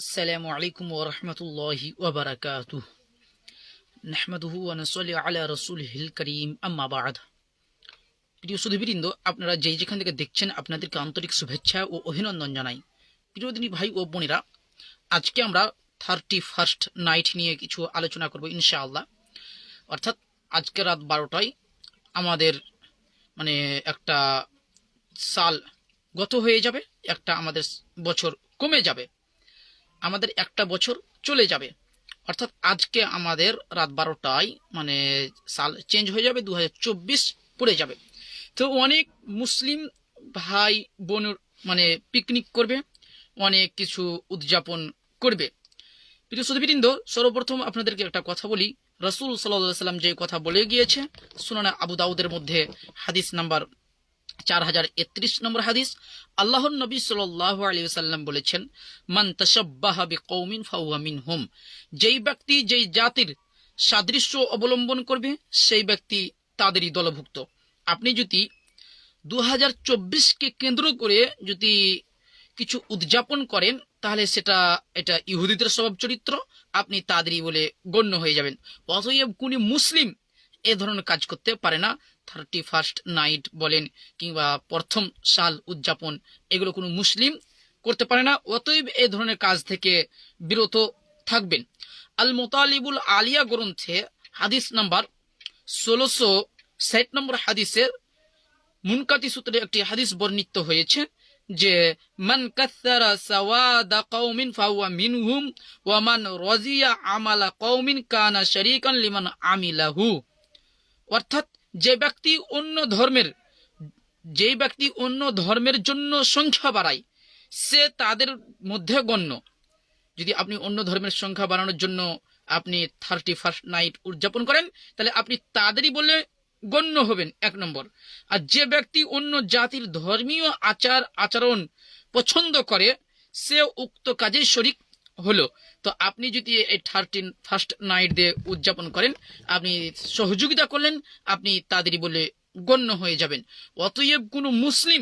السلام عليكم ورحمة الله وبركاته نحمده ونصلي على رسوله الكريم أما بعد প্রিয় সুধীবৃন্দ আপনারা যেই যেখান থেকে দেখছেন আপনাদেরকে আন্তরিক শুভেচ্ছা ও অভিনন্দন জানাই প্রিয়দিনী ভাই ও বোনেরা আজকে আমরা থার্টি ফার্স্ট নাইট নিয়ে কিছু আলোচনা করব ইনশাআল্লাহ অর্থাৎ আজকে রাত বারোটায় আমাদের মানে একটা সাল গত হয়ে যাবে একটা আমাদের বছর কমে যাবে আমাদের একটা বছর চলে যাবে। অর্থাৎ আজকে আমাদের রাত বারোটায় মানে সাল চেঞ্জ হয়ে যাবে দু পড়ে যাবে। তো অনেক মুসলিম ভাই বোন মানে পিকনিক করবে, অনেক কিছু উদযাপন করবে। প্রিয় সুধীবৃন্দ সর্বপ্রথম আপনাদেরকে একটা কথা বলি। রসুল সাল্লাহ সাল্লাম যে কথা বলে গিয়েছে, সুনানা আবু দাউদের মধ্যে হাদিস নাম্বার চার হাজার একত্রিশ নম্বর হাদিস, আল্লাহর নবী সাল্লাহ আলী সাল্লাম বলেছেন, মান তাসাব্বাহা বিকৌমিন ফাহুয়া মিনহুম। যেই ব্যক্তি যেই জাতির সাদৃশ্য অবলম্বন করবে, সেই ব্যক্তি তাদেরই দলভুক্ত। আপনি যদি দু হাজার চব্বিশকে কেন্দ্র করে যদি কিছু উদযাপন করেন, তাহলে সেটা, এটা ইহুদিদের স্বভাব চরিত্র, আপনি তাদেরই বলে গণ্য হয়ে যাবেন। অতএব কোন মুসলিম এ ধরনের কাজ করতে পারে না। থার্টি ফার্স্ট নাইট বলেন কিংবা প্রথম সাল উদযাপন, এগুলো কোনো মুসলিম করতে পারে না। অতএব এ ধরনের কাজ থেকে বিরত থাকবেন। আল মোতালিবুল আলিয়া গ্রন্থে হাদিস নাম্বার ষোলোশো ষাট নম্বর হাদিসের মুনকাতি সূত্রে একটি হাদিস বর্ণিত হয়েছে যে, মান কাসারা সাওয়াদা কওমিন ফাহুয়া মিনহুম ওয়া মান রাজিয়া আমালা কওমিন কানা শারীকান লিমান আমিলাহু। অর্থাৎ যে ব্যক্তি অন্য ধর্মের, যে ব্যক্তি অন্য ধর্মের জন্য সংখ্যা বাড়ায়, সে তাদের মধ্যে গণ্য। যদি আপনি অন্য ধর্মের সংখ্যা বাড়ানোর জন্য আপনি থার্টি ফার্স্ট নাইট উদযাপন করেন, তাহলে আপনি তাদেরই বলে গণ্য হবেন, এক নম্বর। আর যে ব্যক্তি অন্য জাতির ধর্মীয় আচার, আচরণ পছন্দ করে, সে উক্ত কাজে শরিক হলো। তো আপনি যদি এই থার্টিন ফার্স্ট নাইট দিয়ে উদযাপন করেন, আপনি সহযোগিতা করলেন, আপনি তাদেরই বলে গণ্য হয়ে যাবেন। অতএব কোনো মুসলিম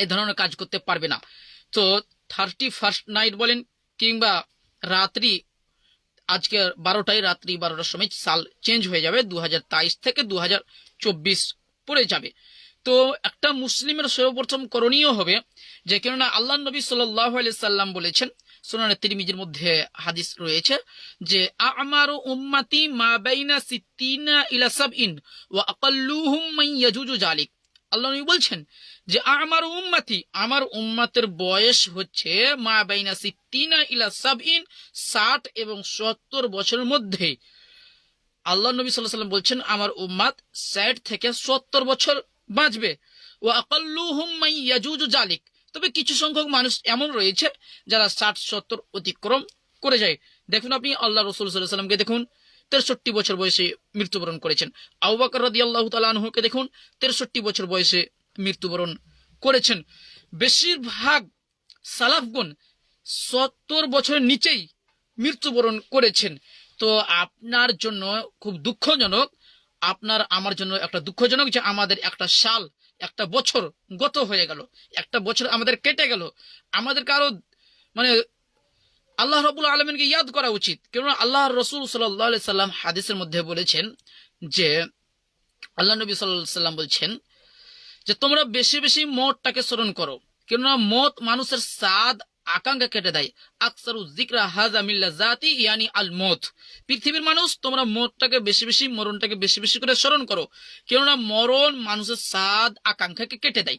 এই ধরনের কাজ করতে পারবে না। তো থার্টি ফার্স্ট নাইট বলেন, কিংবা রাত্রি, আজকে বারোটায় রাত্রি বারোটার সময় সাল চেঞ্জ হয়ে যাবে দু থেকে দু হাজার চব্বিশ পড়ে যাবে। তো একটা মুসলিমের সর্বপ্রথম করণীয় হবে যে, কেননা আল্লাহ নবী সাল্লাম বলেছেন সোনানের তিরমিজির মধ্যে হাদিস রয়েছে যে, আমার উম্মাতি মা বাইনা সিদ্দিনা ইলা সাবইন ওয়া আকাল্লুহুম মান ইয়াজুজু জালিক আল্লাহ নবী বলছেন যে, আমার উম্মাতি, আমার উম্মাতের বয়স হচ্ছে মা বাইনা সিদ্দিনা ইলা সাবইন, ষাট এবং সত্তর বছরের মধ্যে। আল্লাহ নবী সাল্লাহ সাল্লাম বলছেন, আমার উম্মাত ষাট থেকে সত্তর বছর বাঁচবে। ও আকাল্লুহুম মান ইয়াজুজু জালিক তবে কিছু সংখ্যক মানুষ এমন রয়েছে যারা ষাট সত্তর অতিক্রম করে যায়। দেখুন আপনি, আল্লাহ রসুল সাল্লামকে দেখুন তেরষট্টি বছর বয়সে মৃত্যুবরণ করেছেন। আউবাকর রদি আল্লাহ তালাহুকে দেখুন তেরষট্টি বছর বয়সে মৃত্যুবরণ করেছেন। বেশিরভাগ সালাফগুন সত্তর বছরের নিচেই মৃত্যুবরণ করেছেন। তো আপনার জন্য খুব দুঃখজনক, আপনার, আমার জন্য একটা দুঃখজনক যে আমাদের একটা সাল একটা বছর গত হয়ে গেল। একটা বছর আমাদের কেটে গেল। আমাদের কারও মানে আল্লাহ রবুল আলমিনকে ইয়াদ করা উচিত। কেননা আল্লাহ রসুল সাল্লাহ সাল্লাম হাদিসের মধ্যে বলেছেন যে, আল্লাহ নবী সাল্লাম বলছেন যে, তোমরা বেশি বেশি মতটাকে স্মরণ করো। কেননা মত মানুষের সাদ আকাঙ্ক্ষা কেটে দেয়। আকসারু জিকরা হাজা মিল্লা জাতি ইয়ানি আল মত। পৃথিবীর মানুষ, তোমরা মতটাকে বেশি বেশি, মরণটাকে বেশি বেশি করে স্মরণ করো। কেননা মরণ মানুষের সাদ আকাঙ্ক্ষাকে কেটে দেয়।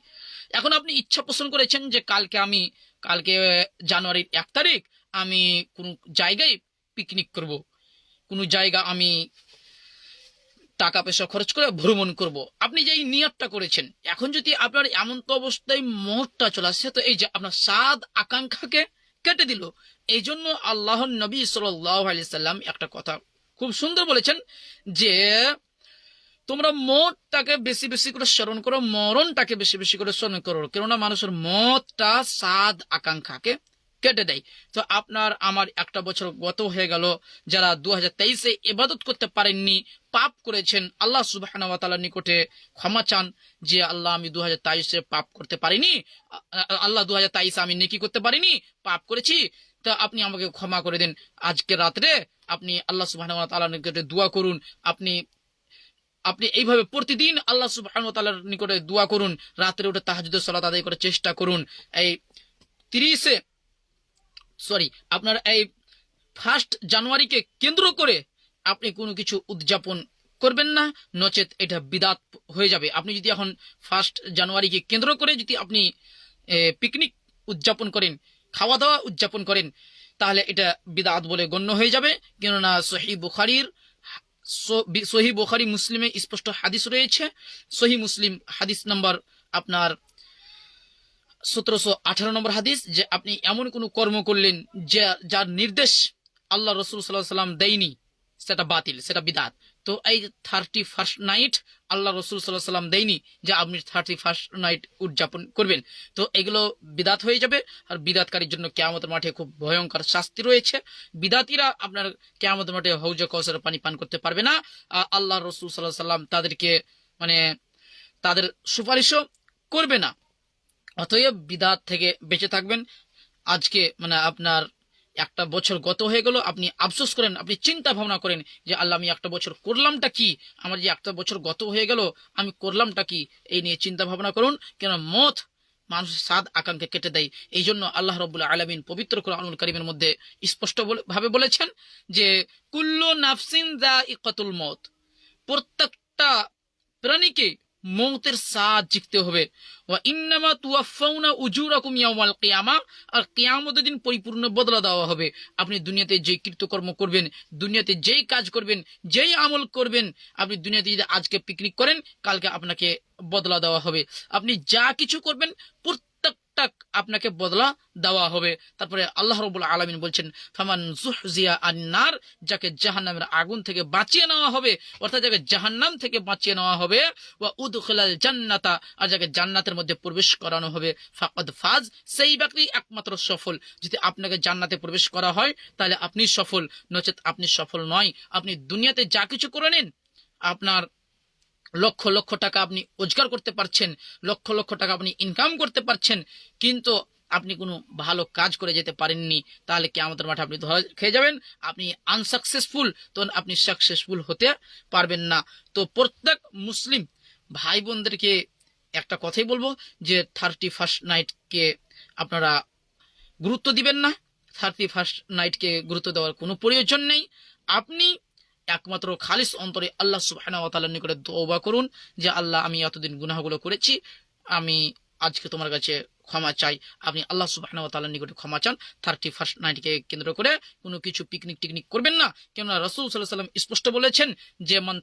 এখন আপনি ইচ্ছা পোষণ করেছেন যে কালকে আমি, কালকে জানুয়ারির এক তারিখ, আমি কোনো জায়গায় পিকনিক করব। কোনো জায়গা আমি টাকা পয়সা খরচ করে ভ্রমণ করব। আপনি যে এই নিয়তটা করেছেন, এখন যদি আপনার এমন তো অবস্থায় মোহরটা চলে আসছে তো এই যে আপনার সাদ আকাঙ্ক্ষাকে কেটে দিল, এই জন্য আল্লাহ নবী সাল্লাম একটা কথা খুব সুন্দর বলেছেন যে, তোমরা মতটাকে বেশি বেশি করে স্মরণ করো, মরণটাকে বেশি বেশি করে স্মরণ করো। কেননা মানুষের মতটা সাদ আকাঙ্ক্ষাকে কেটে দেয়। তো আপনার আমার একটা বছর গত হয়ে গেল, যারা দু হাজার তেইশে এবাদত করতে পারেননি, পাপ করেছেন, আল্লাহ সুবাহ নিকটে ক্ষমা চান যে, আল্লাহ আমি দু হাজার তেইশে পাপ করতে পারিনি, আল্লাহ দু হাজার তেইশে আমি নেকি করতে পারিনি, পাপ করেছি, তা আপনি আমাকে ক্ষমা করে দিন। আজকে রাত্রে আপনি আল্লাহ সুবাহ তাআলার নিকটে দোয়া করুন, আপনি আপনি এইভাবে প্রতিদিন আল্লাহ ওয়া নিকটে দোয়া করুন, রাত্রে উঠে তাহাজ্জুদের সালাত আদায় করার চেষ্টা করুন। এই তিরিশে সরি আপনার এই ফার্স্ট জানুয়ারিকে কেন্দ্র করে আপনি কোনো কিছু উদযাপন করবেন না, নচেত এটা বিদাত হয়ে যাবে। আপনি যদি এখন ফার্স্ট জানুয়ারিকে কেন্দ্র করে যদি আপনি পিকনিক উদযাপন করেন খাওয়া দাওয়া উদযাপন করেন, তাহলে এটা বিদাত বলে গণ্য হয়ে যাবে। কেননা সহি বুখারির সহি বুখারি মুসলিমে স্পষ্ট হাদিস রয়েছে। সহি মুসলিম হাদিস নাম্বার আপনার সতেরোশো আঠারো নম্বর হাদিস যে আপনি এমন কোনো কর্ম করলেন যে, যার নির্দেশ আল্লাহ রসুল সাল্লাহ সাল্লাম দেয়নি, সেটা বাতিল, সেটা বিদাত। তো এই থার্টি ফার্স্ট নাইট আল্লাহ রসুল সাল্লাহ সাল্লাম দেয়নি যে আপনি থার্টি ফার্স্ট নাইট উদযাপন করবেন। তো এগুলো বিদাত হয়ে যাবে, আর বিদাতকারীর জন্য কেয়ামতের মাঠে খুব ভয়ঙ্কর শাস্তি রয়েছে। বিদাতিরা আপনার কেয়ামতের মাঠে হৌজ কৌসের পানি পান করতে পারবে না। আল্লাহ রসুল সাল্লাহ সাল্লাম তাদেরকে মানে তাদের সুপারিশও করবে না। অতএব বিদাত থেকে বেঁচে থাকবেন। আজকে মানে আপনার একটা বছর গত হয়ে গেল, আপনি আফসোস করেন, আপনি চিন্তা ভাবনা করেন যে, আল্লাহ, আমি একটা বছর করলামটা কি? আমার যে একটা বছর গত হয়ে গেল, আমি করলামটা কি? এই নিয়ে চিন্তা ভাবনা করুন, কেন মত মানুষের স্বাদ আকাঙ্ক্ষা কেটে দেয়। এই জন্য আল্লাহ রবুল্লাহ আলমিন পবিত্র কোরআনুল করিমের মধ্যে স্পষ্ট ভাবে বলেছেন যে, কুল্লু নাফসিন দা ইকাতুল মত প্রত্যেকটা প্রাণীকে মৌতের সাদ জিখতে হবে। ওয়া ইন্নামা তুয়াফাউনা উজুরাকুম ইয়াউমাল কিয়ামা, আর কিয়ামতের দিন পরিপূর্ণ বদলা দেওয়া হবে। আপনি দুনিয়াতে যেই কৃতকর্ম করবেন, দুনিয়াতে যেই কাজ করবেন, যেই আমল করবেন, আপনি দুনিয়াতে যদি আজকে পিকনিক করেন, কালকে আপনাকে বদলা দেওয়া হবে। আপনি যা কিছু করবেন প্রত্যেকটা আপনাকে বদলা দেওয়া হবে। তারপরে আল্লাহ রবুল আলমিন বলছেন, ফামান জুহজিয়া আন্নার যাকে জাহান্নামের আগুন থেকে বাঁচিয়ে নেওয়া হবে, অর্থাৎ যাকে জাহান্নাম থেকে বাঁচিয়ে নেওয়া হবে, ওয়া উদখিলাল জান্নাতা, আর যাকে জান্নাতের মধ্যে প্রবেশ করানো হবে। ফাকাদ ফাজ, সেই ব্যক্তি একমাত্র সফল। যদি আপনাকে জান্নাতে প্রবেশ করা হয়, তাহলে আপনি সফল। নচেত আপনি সফল নয়। আপনি দুনিয়াতে যা কিছু করে নিন, আপনার লক্ষ লক্ষ টাকা আপনি রোজগার করতে পারছেন, লক্ষ লক্ষ টাকা আপনি ইনকাম করতে পারছেন, কিন্তু আপনি কোনো ভালো কাজ করে যেতে পারেননি, তাহলে কি আমাদের মাঠে আপনি ধরা খেয়ে যাবেন? আপনি আনসাকসেসফুল তখন আপনি সাকসেসফুল হতে পারবেন না। তো প্রত্যেক মুসলিম ভাই বোনদেরকে একটা কথাই বলব যে থার্টি ফার্স্ট নাইটকে আপনারা গুরুত্ব দিবেন না। থার্টি ফার্স্ট নাইটকে গুরুত্ব দেওয়ার কোনো প্রয়োজন নেই। আপনি একমাত্র খালিস অন্তরে আল্লাহ তাআলার নিকটে দোবা করুন যে, আল্লাহ, আমি এতদিন গুনাহগুলো করেছি, আমি আজকে তোমার কাছে ক্ষমা চাই। আপনি আল্লাহ তাআলার নিকটে ক্ষমা চান। থার্টি ফার্স্ট নাইটকে কেন্দ্র করে কোনো কিছু পিকনিক টিকনিক করবেন না। কেননা রাসূল আলাইহি সাল্লাম স্পষ্ট বলেছেন যে, মান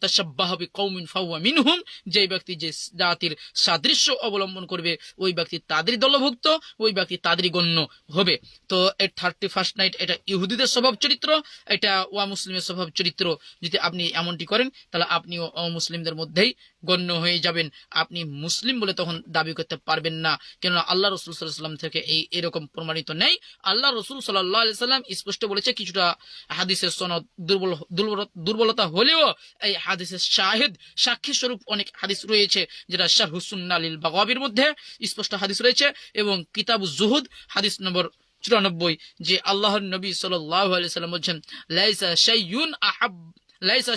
কৌমিন ফাহুয়া মিনহুম যে ব্যক্তি যে জাতির সাদৃশ্য অবলম্বন করবে, ওই ব্যক্তি তাদেরই দলভুক্ত, ওই ব্যক্তি তাদেরই গণ্য হবে। তো এই থার্টি ফার্স্ট নাইট এটা ইহুদিদের স্বভাব চরিত্র, এটা ওয়া মুসলিমের স্বভাব চরিত্র। যদি আপনি এমনটি করেন, তাহলে আপনিও অমুসলিমদের মধ্যেই গণ্য হয়ে যাবেন। আপনি মুসলিম বলে তখন দাবি করতে পারবেন না। কেননা আল্লাহ রসুল সাল্লাম থেকে এই এরকম প্রমাণিত নেই। আল্লাহ রসুল সাল্লাম স্পষ্ট বলেছে কিছুটা হাদিসের সনদ দুর্বল, দুর্বল- দুর্বলতা হলেও এই হাদিসের শাহেদ, সাক্ষী স্বরূপ অনেক হাদিস রয়েছে যেটা শাহ হুসুন্না আলিল বাগাবির মধ্যে স্পষ্ট হাদিস রয়েছে এবং কিতাব জুহুদ হাদিস নম্বর চুরানব্বই, যে আল্লাহর নবী সাল্লাহ আলি সাল্লাম বলছেন, লাইসা শাইয়ুন আহাব লাইসা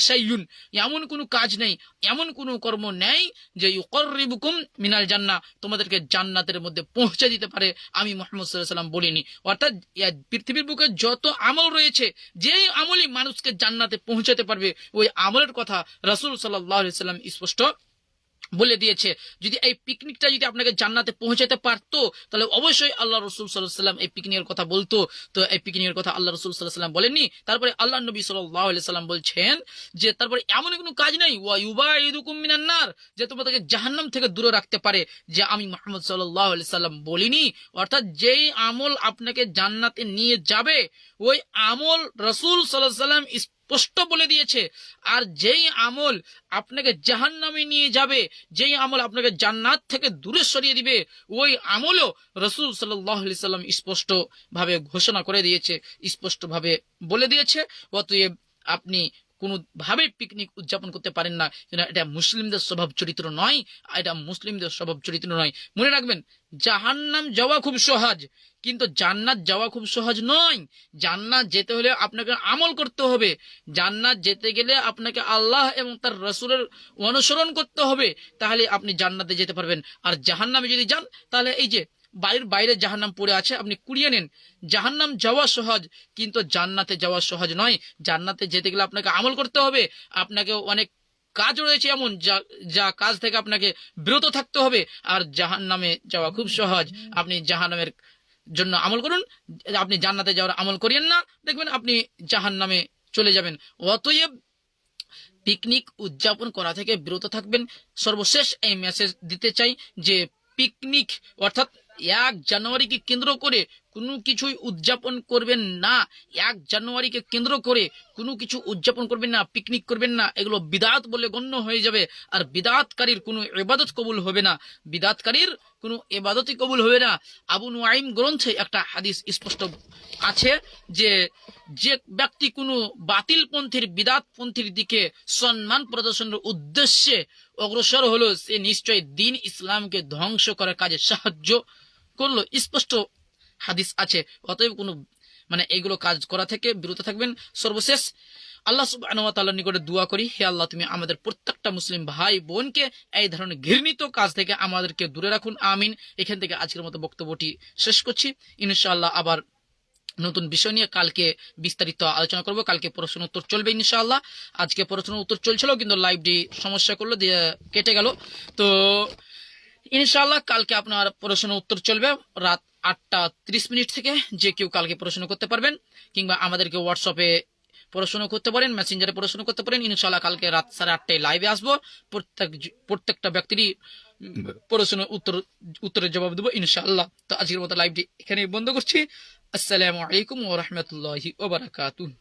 এমন কোনো কাজ নেই, এমন কোনো কর্ম নেই যে ইউকরিবুকুম মিনাল জান্না, তোমাদেরকে জান্নাতের মধ্যে পৌঁছে দিতে পারে আমি মোহাম্মদ সাল্লাহ সাল্লাম বলিনি। অর্থাৎ পৃথিবীর বুকে যত আমল রয়েছে, যেই আমলই মানুষকে জান্নাতে পৌঁছাতে পারবে, ওই আমলের কথা রাসুল সাল্লাহ সাল্লাম স্পষ্ট বলে দিয়েছে, যদি এই পিকনিকটা যদি আপনাকে জান্নাতে পৌঁছাতে পারতো, তাহলে অবশ্যই আল্লাহ রসুল সাল্লাহ সাল্লাম এই পিকনিকের কথা বলতো। তো এই পিকনিকের কথা আল্লাহ রসুল সাল্লাহ সাল্লাম বলেননি। তারপরে আল্লাহ নবী সাল্লাহ সাল্লাম বলছেন যে, তারপরে এমন কোনো কাজ নেই, ওয়া ইউবা মিনান্নার যে তোমাদেরকে জাহান্নাম থেকে দূরে রাখতে পারে, যে আমি মোহাম্মদ সাল্লাহ সাল্লাম বলিনি। অর্থাৎ যেই আমল আপনাকে জান্নাতে নিয়ে যাবে, ওই আমল রসুল সাল্লাহ সাল্লাম স্পষ্ট বলে দিয়েছে। আর যেই আমল আপনাকে জাহান্নামে নিয়ে যাবে, যেই আমল আপনাকে জান্নাত থেকে দূরে সরিয়ে দিবে, ওই আমলও রসুল সাল্লাহ সাল্লাম স্পষ্ট ভাবে ঘোষণা করে দিয়েছে স্পষ্ট ভাবে বলে দিয়েছে। অতএব আপনি কোনোভাবে পিকনিক উদযাপন করতে পারেন না। এটা মুসলিমদের স্বভাব চরিত্র নয় এটা মুসলিমদের স্বভাব চরিত্র নয়। মনে রাখবেন, জাহান্নাম যাওয়া খুব সহজ। কিন্তু জান্নাত যাওয়া খুব সহজ নয়। জান্নাত যেতে হলে আপনাকে আমল করতে হবে। জান্নাত যেতে গেলে আপনাকে আল্লাহ এবং তার রসুলের অনুসরণ করতে হবে। তাহলে আপনি জান্নাতে যেতে পারবেন। আর জাহান্নামে যদি যান, তাহলে এই যে বাড়ির বাইরে জাহান্নাম পড়ে আছে, আপনি কুড়িয়ে নেন। জাহান্নাম যাওয়া সহজ, কিন্তু জান্নাতে যাওয়া সহজ নয়। জান্নাতে যেতে গেলে আপনাকে আমল করতে হবে। আপনাকে অনেক কাজ রয়েছে এমন, যা যা কাজ থেকে আপনাকে বিরত থাকতে হবে। আর জাহান্নামে যাওয়া খুব সহজ। আপনি জাহান্নামের জন্য আমল করুন। আপনি জান্নাতে যাওয়ার আমল করিয়েন না। দেখবেন আপনি জাহান নামে চলে যাবেন। অতএব পিকনিক উদযাপন করা থেকে বিরত থাকবেন। সর্বশেষ এই মেসেজ দিতে চাই যে, পিকনিক অর্থাৎ এক জানুয়ারিকে কেন্দ্র করে কোনো কিছুই উদযাপন করবেন না। এক জানুয়ারিকে কেন্দ্র করে কোনো কিছু উদযাপন করবেন না পিকনিক করবেন না, এগুলো বিদাত বলে গণ্য হয়ে যাবে। আর বিদাতকারীর কোনো এবাদত কবুল হবে না। বিদাতকারীর কোনো এবাদতই কবুল হবে না। আবু নুআইম গ্রন্থে একটা হাদিস স্পষ্ট আছে যে যে ব্যক্তি কোনো বাতিল পন্থীর বিদাত পন্থীর দিকে সম্মান প্রদর্শনের উদ্দেশ্যে অগ্রসর হলো, সে নিশ্চয় দিন ইসলামকে ধ্বংস করার কাজে সাহায্য করল। স্পষ্ট হাদিস আছে। অতএব কোনো মানে এগুলো কাজ করা থেকে বিরত থাকবেন। সর্বশেষ, আল্লাহ তাআলার নিকটে দোয়া করি, হে আল্লাহ তুমি আমাদের প্রত্যেকটা মুসলিম ভাই বোনকে এই ধরনের ঘৃণিত কাজ থেকে আমাদেরকে দূরে রাখুন, আমিন। এখান থেকে আজকের মতো বক্তব্যটি শেষ করছি। ইনশাআল্লাহ আবার নতুন বিষয় নিয়ে কালকে বিস্তারিত আলোচনা করব। কালকে প্রশ্ন উত্তর চলবে ইনশাআল্লাহ। আজকে প্রশ্ন উত্তর চলছিল, কিন্তু লাইভটি সমস্যা করল, দিয়ে কেটে গেল। তো ইনশাআল্লাহ কালকে আপনার প্রশ্ন উত্তর চলবে। রাত আটটা ত্রিশ মিনিট থেকে যে কেউ কালকে প্রশ্ন করতে পারবেন কিংবা আমাদেরকে হোয়াটসঅ্যাপে পড়াশোনা করতে পারেন মেসেঞ্জারে পড়াশোনা করতে পারেন। ইনশাল্লাহ কালকে রাত সাড়ে আটটায় লাইভে আসব। প্রত্যেক প্রত্যেকটা ব্যক্তিরই পড়াশোনা উত্তর উত্তরের জবাব দেবো ইনশাল্লাহ তো আজকের মতো লাইভটি এখানে বন্ধ করছি। আসসালামু আলাইকুম ও রহমতুল্লাহি ওয়া বারাকাতুহু।